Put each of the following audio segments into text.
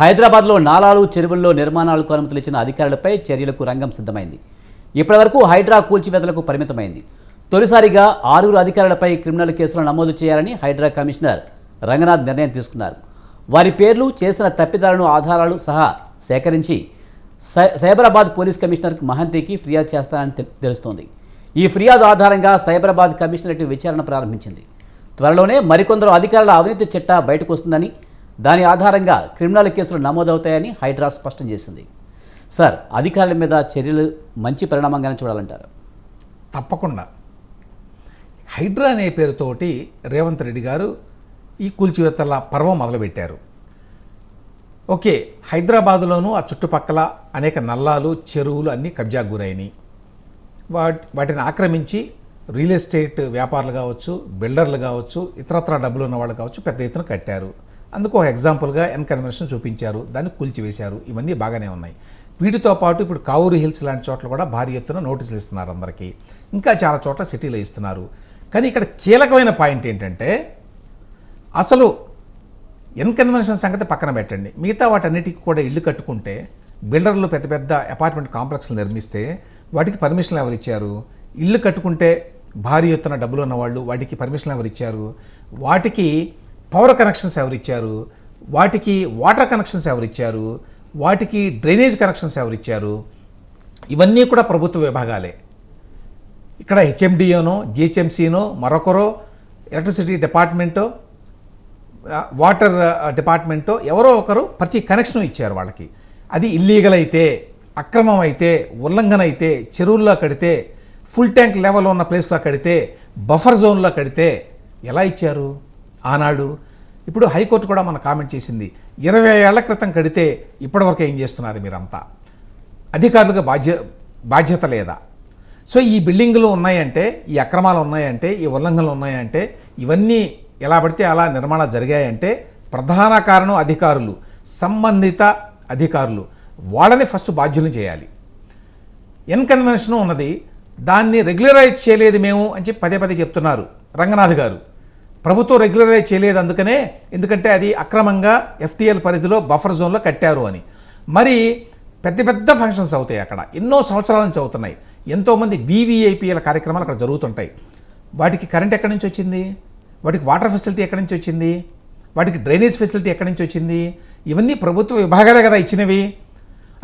హైదరాబాద్లో నాలాలు చెరువుల్లో నిర్మాణాలకు అనుమతులు ఇచ్చిన అధికారులపై చర్యలకు రంగం సిద్ధమైంది. ఇప్పటివరకు హైడ్రా కూల్చివేతలకు పరిమితమైంది. తొలిసారిగా ఆరుగురు అధికారులపై క్రిమినల్ కేసులు నమోదు చేయాలని హైడ్రా కమిషనర్ రంగనాథ్ నిర్ణయం తీసుకున్నారు. వారి పేర్లు చేసిన తప్పిదాలను ఆధారాలు సహా సేకరించి సై- సైబరాబాద్ పోలీస్ కమిషనర్ మహంతికి ఫిర్యాదు చేస్తానని తెలుస్తోంది. ఈ ఫిర్యాదు ఆధారంగా సైబరాబాద్ కమిషనరేట్ విచారణ ప్రారంభించింది. త్వరలోనే మరికొందరు అధికారుల అవినీతి చిట్టా బయటకు వస్తుందని దాని ఆధారంగా క్రిమినల్ కేసులు నమోదవుతాయని హైడ్రా స్పష్టం చేసింది. సార్ అధికారుల మీద చర్యలు మంచి పరిణామంగానే చూడాలంటారు. తప్పకుండా. హైడ్రా అనే పేరుతోటి రేవంత్ రెడ్డి గారు ఈ కూల్చివేతల పర్వం మొదలుపెట్టారు. ఓకే హైదరాబాదులోనూ ఆ చుట్టుపక్కల అనేక నల్లాలు చెరువులు అన్నీ కబ్జాకు గురైనాయి వాటి వాటిని ఆక్రమించి రియల్ ఎస్టేట్ వ్యాపారులు కావచ్చు బిల్డర్లు కావచ్చు ఇతరత్ర డబ్బులు ఉన్న వాళ్ళు కావచ్చు పెద్ద ఎత్తున కట్టారు. అందుకు ఒక ఎగ్జాంపుల్గా ఎన్ కన్వెన్షన్ చూపించారు. దాన్ని కూల్చివేశారు. ఇవన్నీ బాగానే ఉన్నాయి. వీటితో పాటు ఇప్పుడు కావూరు హిల్స్ లాంటి చోట్ల కూడా భారీ ఎత్తున నోటీసులు ఇస్తున్నారు అందరికీ. ఇంకా చాలా చోట్ల సిటీలో ఇస్తున్నారు. కానీ ఇక్కడ కీలకమైన పాయింట్ ఏంటంటే అసలు ఎన్ కన్వెన్షన్ సంగతి పక్కన పెట్టండి. మిగతా వాటన్నిటికీ కూడా ఇల్లు కట్టుకుంటే బిల్డర్లు పెద్ద పెద్ద అపార్ట్మెంట్ కాంప్లెక్స్లు నిర్మిస్తే వాటికి పర్మిషన్లు ఎవరు ఇచ్చారు? ఇల్లు కట్టుకుంటే భారీ ఎత్తున డబ్బులు ఉన్నవాళ్ళు వాటికి పర్మిషన్లు ఎవరు ఇచ్చారు? వాటికి పవర్ కనెక్షన్స్ ఎవరు ఇచ్చారు వాటికి వాటర్ కనెక్షన్స్ ఎవరు ఇచ్చారు వాటికి డ్రైనేజ్ కనెక్షన్స్ ఎవరు ఇచ్చారు ఇవన్నీ కూడా ప్రభుత్వ విభాగాలే. ఇక్కడ హెచ్ఎండిఓనో జిహెచ్ఎంసీనో మరొకరో ఎలక్ట్రిసిటీ డిపార్ట్మెంటో వాటర్ డిపార్ట్మెంటో ఎవరో ఒకరు ప్రతి కనెక్షన్ ఇచ్చారు వాళ్ళకి. అది ఇల్లీగల్ అయితే అక్రమం అయితే ఉల్లంఘన అయితే చెరువుల్లో కడితే ఫుల్ ట్యాంక్ లెవెల్ ఉన్న ప్లేస్లో కడితే బఫర్ జోన్లో కడితే ఎలా ఇచ్చారు? ఆనాడు ఇప్పుడు హైకోర్టు కూడా మన కామెంట్ చేసింది. ఇరవై ఏళ్ళ క్రితం కడితే ఇప్పటివరకు ఏం చేస్తున్నారు మీరంతా? అధికారులకు బాధ్య బాధ్యత లేదా? సో ఈ బిల్డింగులు ఉన్నాయంటే ఈ అక్రమాలు ఉన్నాయంటే ఈ ఉల్లంఘనలు ఉన్నాయంటే ఇవన్నీ ఎలా పడితే అలా నిర్మాణాలు జరిగాయంటే ప్రధాన కారణం అధికారులు సంబంధిత అధికారులు. వాళ్ళని ఫస్ట్ బాధ్యులను చేయాలి. ఇన్కన్వెన్షన్ ఉన్నది దాన్ని రెగ్యులరైజ్ చేయలేదు మేము అని చెప్పి పదే పదే చెప్తున్నారు రంగనాథ్ గారు. ప్రభుత్వం రెగ్యులరైజ్ చేయలేదు అందుకనే ఎందుకంటే అది అక్రమంగా ఎఫ్టీఎల్ పరిధిలో బఫర్ జోన్లో కట్టారు అని. మరి పెద్ద పెద్ద ఫంక్షన్స్ అవుతాయి అక్కడ. ఎన్నో సంవత్సరాల నుంచి అవుతున్నాయి. ఎంతోమంది వీవీఐపీఎల్ కార్యక్రమాలు అక్కడ జరుగుతుంటాయి. వాటికి కరెంట్ ఎక్కడి నుంచి వచ్చింది? వాటికి వాటర్ ఫెసిలిటీ ఎక్కడి నుంచి వచ్చింది? వాటికి డ్రైనేజ్ ఫెసిలిటీ ఎక్కడి నుంచి వచ్చింది? ఇవన్నీ ప్రభుత్వ విభాగాలే కదా ఇచ్చినవి.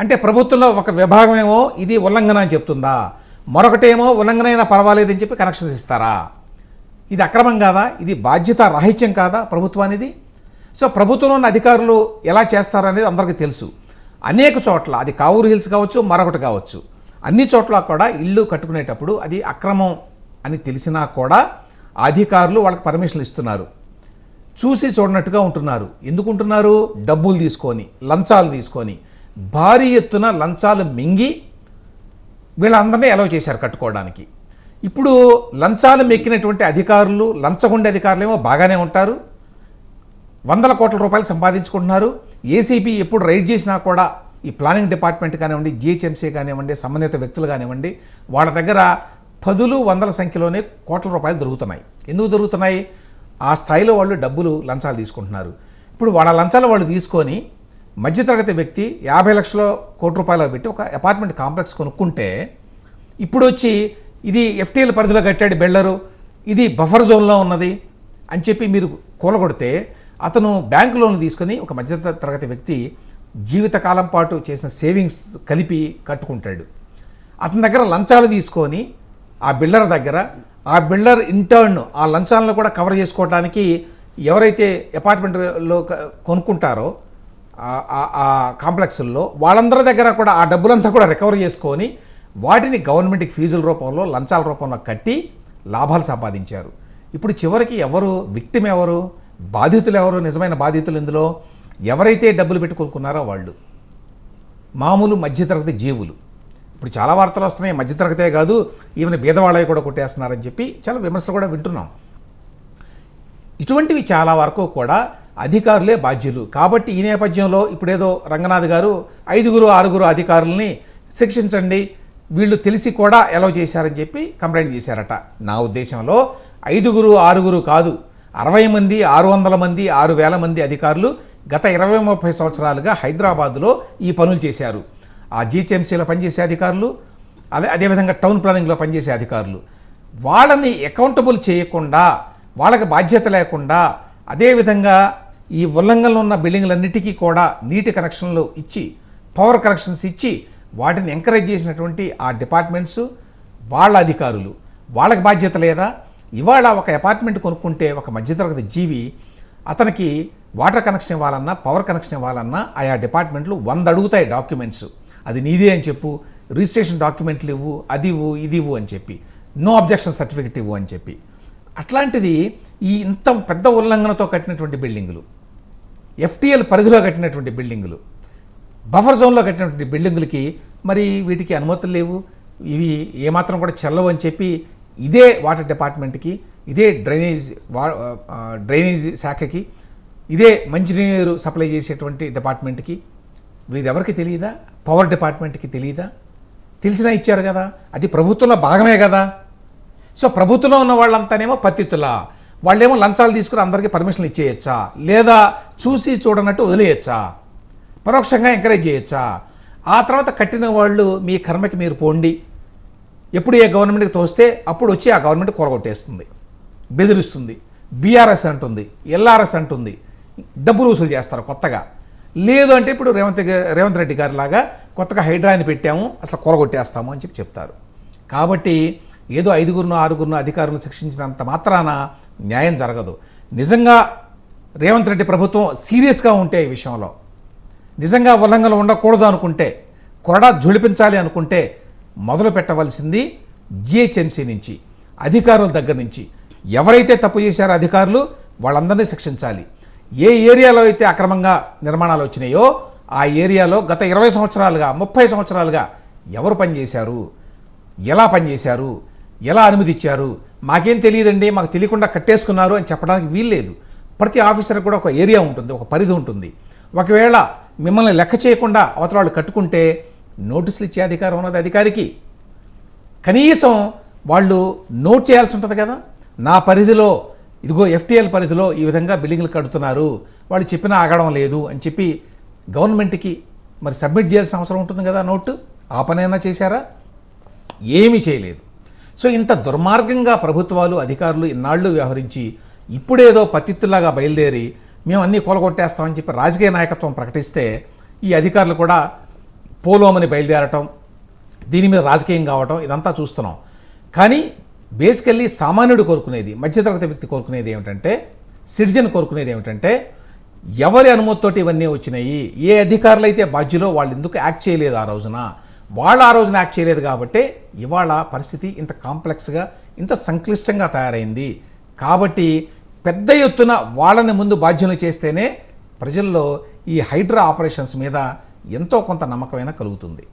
అంటే ప్రభుత్వంలో ఒక విభాగం ఏమో ఇది ఉల్లంఘన అని చెప్తుందా? మరొకటేమో ఉల్లంఘన అయినా పర్వాలేదని చెప్పి కనెక్షన్స్ ఇస్తారా? ఇది అక్రమం కాదా? ఇది బాధ్యత రాహిత్యం కాదా ప్రభుత్వానికి సో ప్రభుత్వంలో ఉన్న అధికారులు ఎలా చేస్తారనేది అందరికీ తెలుసు. అనేక చోట్ల అది కావూరు హిల్స్ కావచ్చు మరొకటి కావచ్చు. అన్ని చోట్ల కూడా ఇల్లు కట్టుకునేటప్పుడు అది అక్రమం అని తెలిసినా కూడా అధికారులు వాళ్ళకి పర్మిషన్లు ఇస్తున్నారు. చూసి చూడనట్టుగా ఉంటున్నారు. ఎందుకుంటున్నారు డబ్బులు తీసుకొని లంచాలు తీసుకొని భారీ ఎత్తున లంచాలు మింగి వీళ్ళందరినీ అలవ్ చేశారు కట్టుకోవడానికి. ఇప్పుడు లంచాలు మెక్కినటువంటి అధికారులు లంచగొండే అధికారులు ఏమో బాగానే ఉంటారు. వందల కోట్ల రూపాయలు సంపాదించుకుంటున్నారు. ఏసీబీ ఎప్పుడు రైడ్ చేసినా కూడా ఈ ప్లానింగ్ డిపార్ట్మెంట్ కానివ్వండి జిహెచ్ఎంసీ కానివ్వండి సంబంధిత వ్యక్తులు కానివ్వండి వాళ్ళ దగ్గర పదులు వందల సంఖ్యలోనే కోట్ల రూపాయలు దొరుకుతున్నాయి. ఎందుకు దొరుకుతున్నాయి? ఆ స్థాయిలో వాళ్ళు డబ్బులు లంచాలు తీసుకుంటున్నారు. ఇప్పుడు వాళ్ళ లంచాలు వాళ్ళు తీసుకొని మధ్యతరగతి వ్యక్తి యాభై లక్షల కోటి రూపాయలు పెట్టి ఒక అపార్ట్మెంట్ కాంప్లెక్స్ కొనుక్కుంటే ఇప్పుడు వచ్చి ఇది ఎఫ్టీఎల్ పరిధిలో కట్టాడు బిల్డరు ఇది బఫర్ జోన్లో ఉన్నది అని చెప్పి మీరు కూలగొడితే అతను బ్యాంకు లోన్ తీసుకొని ఒక మధ్య తరగతి వ్యక్తి జీవితకాలం పాటు చేసిన సేవింగ్స్ కలిపి కట్టుకుంటాడు. అతని దగ్గర లంచాలు తీసుకొని ఆ బిల్డర్ దగ్గర ఆ బిల్డర్ ఇంటర్న్ ఆ లంచాలను కూడా కవర్ చేసుకోవడానికి ఎవరైతే అపార్ట్మెంట్లో కొనుక్కుంటారో ఆ- కాంప్లెక్స్లో ఆ కాంప్లెక్స్ల్లో వాళ్ళందరి దగ్గర కూడా ఆ డబ్బులంతా కూడా రికవర్ చేసుకొని వాటిని గవర్నమెంట్కి ఫీజుల రూపంలో లంచాల రూపంలో కట్టి లాభాలు సంపాదించారు. ఇప్పుడు చివరికి ఎవరు? విక్టిమ్ ఎవరు? బాధితులు ఎవరు? నిజమైన బాధితులు ఇందులో ఎవరైతే డబ్బులు పెట్టుకొనుకున్నారో వాళ్ళు. మామూలు మధ్యతరగతి జీవులు. ఇప్పుడు చాలా వార్తలు వస్తున్నాయి మధ్యతరగతే కాదు ఈవెన్ బీదవాళ్ళవి కూడా కొట్టేస్తున్నారని చెప్పి చాలా విమర్శలు కూడా వింటున్నాం. ఇటువంటివి చాలా వరకు కూడా అధికారులే బాధ్యులు. కాబట్టి ఈ నేపథ్యంలో ఇప్పుడేదో రంగనాథ్ గారు ఐదుగురు ఆరుగురు అధికారులని శిక్షించండి వీళ్ళు తెలిసి కూడా ఎలా చేశారని చెప్పి కంప్లైంట్ చేశారట. నా ఉద్దేశంలో ఐదుగురు ఆరుగురు కాదు అరవై మంది ఆరు వందల మంది ఆరు వేల మంది అధికారులు గత ఇరవై ముప్పై సంవత్సరాలుగా హైదరాబాదులో ఈ పనులు చేశారు. ఆ జీహెచ్ఎంసీలో పనిచేసే అధికారులు అదే అదేవిధంగా టౌన్ ప్లానింగ్లో పనిచేసే అధికారులు. వాళ్ళని అకౌంటబుల్ చేయకుండా వాళ్ళకి బాధ్యత లేకుండా అదేవిధంగా ఈ ఉల్లంఘనలో ఉన్న బిల్డింగ్లన్నిటికీ కూడా నీటి కనెక్షన్లు ఇచ్చి పవర్ కనెక్షన్స్ ఇచ్చి వాటిని ఎంకరేజ్ చేసినటువంటి ఆ డిపార్ట్మెంట్స్ వాళ్ళ అధికారులు. వాళ్ళకి బాధ్యత లేదా? ఇవాళ ఒక అపార్ట్మెంట్ కొనుక్కుంటే ఒక మధ్యతరగతి జీవి అతనికి వాటర్ కనెక్షన్ ఇవ్వాలన్నా పవర్ కనెక్షన్ ఇవ్వాలన్నా ఆయా డిపార్ట్మెంట్లు వంద అడుగుతాయి డాక్యుమెంట్స్ అది నీదే అని చెప్పు రిజిస్ట్రేషన్ డాక్యుమెంట్లు ఇవ్వు అది ఇవ్వు ఇది ఇవ్వు అని చెప్పి. నో అబ్జెక్షన్ సర్టిఫికెట్ ఇవ్వు అని చెప్పి. అట్లాంటిది ఈ ఇంత పెద్ద ఉల్లంఘనతో కట్టినటువంటి బిల్డింగులు ఎఫ్టీఎల్ పరిధిలో కట్టినటువంటి బిల్డింగులు బఫర్ జోన్లో కట్టినటువంటి బిల్డింగులకి మరి వీటికి అనుమతులు లేవు. ఇవి ఏమాత్రం కూడా చెల్లవు అని చెప్పి ఇదే వాటర్ డిపార్ట్మెంట్కి ఇదే డ్రైనేజ్ వా డ్రైనేజ్ శాఖకి ఇదే మంచినీరు సప్లై చేసేటువంటి డిపార్ట్మెంట్కి. వీరెవరికి ఎవరికి తెలియదా? పవర్ డిపార్ట్మెంట్కి తెలియదా? తెలిసినా ఇచ్చారు కదా. అది ప్రభుత్వంలో భాగమే కదా. సో ప్రభుత్వంలో ఉన్న వాళ్ళంతానేమో పత్తితులా వాళ్ళేమో లంచాలు తీసుకుని అందరికీ పర్మిషన్లు ఇచ్చేయచ్చా? లేదా చూసి చూడనట్టు వదిలేయచ్చా? పరోక్షంగా ఎంకరేజ్ చేయొచ్చా? ఆ తర్వాత కట్టిన వాళ్ళు మీ కర్మకి మీరు పోండి. ఎప్పుడు ఏ గవర్నమెంట్కి తోస్తే అప్పుడు వచ్చి ఆ గవర్నమెంట్ కూరగొట్టేస్తుంది. బెదిరిస్తుంది. బీఆర్ఎస్ అంటుంది. ఎల్ఆర్ఎస్ అంటుంది. డబ్బులు వసూలు చేస్తారు కొత్తగా. లేదు అంటే ఇప్పుడు రేవంత్ రేవంత్ రెడ్డి గారి లాగా కొత్తగా హైడ్రాని పెట్టాము అసలు కూరగొట్టేస్తాము అని చెప్పి చెప్తారు. కాబట్టి ఏదో ఐదుగురును ఆరుగురును అధికారులను శిక్షించినంత మాత్రాన న్యాయం జరగదు. నిజంగా రేవంత్ రెడ్డి ప్రభుత్వం సీరియస్గా ఉంటే ఈ విషయంలో. నిజంగా ఉల్లంఘనలు ఉండకూడదు అనుకుంటే కొరడా జుళిపించాలి అనుకుంటే మొదలు పెట్టవలసింది జిహెచ్ఎంసీ నుంచి అధికారుల దగ్గర నుంచి. ఎవరైతే తప్పు చేశారో అధికారులు వాళ్ళందరినీ శిక్షించాలి. ఏ ఏరియాలో అయితే అక్రమంగా నిర్మాణాలు వచ్చినాయో ఆ ఏరియాలో గత ఇరవై సంవత్సరాలుగా ముప్పై సంవత్సరాలుగా ఎవరు పనిచేశారు? ఎలా పనిచేశారు? ఎలా అనుమతి ఇచ్చారు? మాకేం తెలియదండి మాకు తెలియకుండా కట్టేసుకున్నారు అని చెప్పడానికి వీల్లేదు. ప్రతి ఆఫీసర్ కూడా ఒక ఏరియా ఉంటుంది ఒక పరిధి ఉంటుంది. ఒకవేళ మిమ్మల్ని లెక్క చేయకుండా అవతల వాళ్ళు కట్టుకుంటే నోటీసులు ఇచ్చే అధికారం ఉన్నది అధికారికి. కనీసం వాళ్ళు నోట్ చేయాల్సి ఉంటుంది కదా? నా పరిధిలో ఇదిగో ఎఫ్టీఎల్ పరిధిలో ఈ విధంగా బిల్డింగ్లు కడుతున్నారు. వాళ్ళు చెప్పినా ఆగడం లేదు అని చెప్పి గవర్నమెంట్కి మరి సబ్మిట్ చేయాల్సిన అవసరం ఉంటుంది కదా నోటు? ఆ పనైనా చేశారా? ఏమీ చేయలేదు. సో ఇంత దుర్మార్గంగా ప్రభుత్వాలు అధికారులు ఇన్నాళ్ళు వ్యవహరించి ఇప్పుడేదో పతిత్తులాగా బయలుదేరి మేము అన్నీ కూలగొట్టేస్తామని చెప్పి రాజకీయ నాయకత్వం ప్రకటిస్తే ఈ అధికారులు కూడా పోలోమని బయలుదేరటం దీని మీద రాజకీయం కావటం ఇదంతా చూస్తున్నాం. కానీ బేసికల్లీ సామాన్యుడు కోరుకునేది మధ్యతరగతి వ్యక్తి కోరుకునేది ఏమిటంటే సిటిజన్ కోరుకునేది ఏమిటంటే ఎవరి అనుమతితోటి ఇవన్నీ వచ్చినాయి ఏ అధికారులు అయితే బాధ్యులో వాళ్ళు ఎందుకు యాక్ట్ చేయలేదు ఆ రోజున? వాళ్ళు ఆ రోజున యాక్ట్ చేయలేదు కాబట్టి ఇవాళ పరిస్థితి ఇంత కాంప్లెక్స్గా ఇంత సంక్లిష్టంగా తయారైంది. కాబట్టి పెద్ద ఎత్తున వాళ్ళని ముందు బాధ్యులు చేస్తేనే ప్రజల్లో ఈ హైడ్రా ఆపరేషన్స్ మీద ఎంతో కొంత నమ్మకమైన కలుగుతుంది.